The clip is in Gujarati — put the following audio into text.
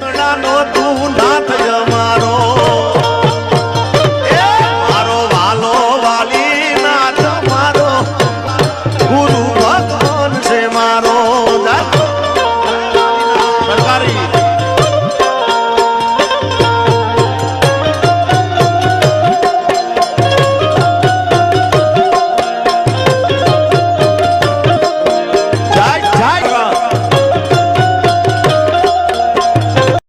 નો તું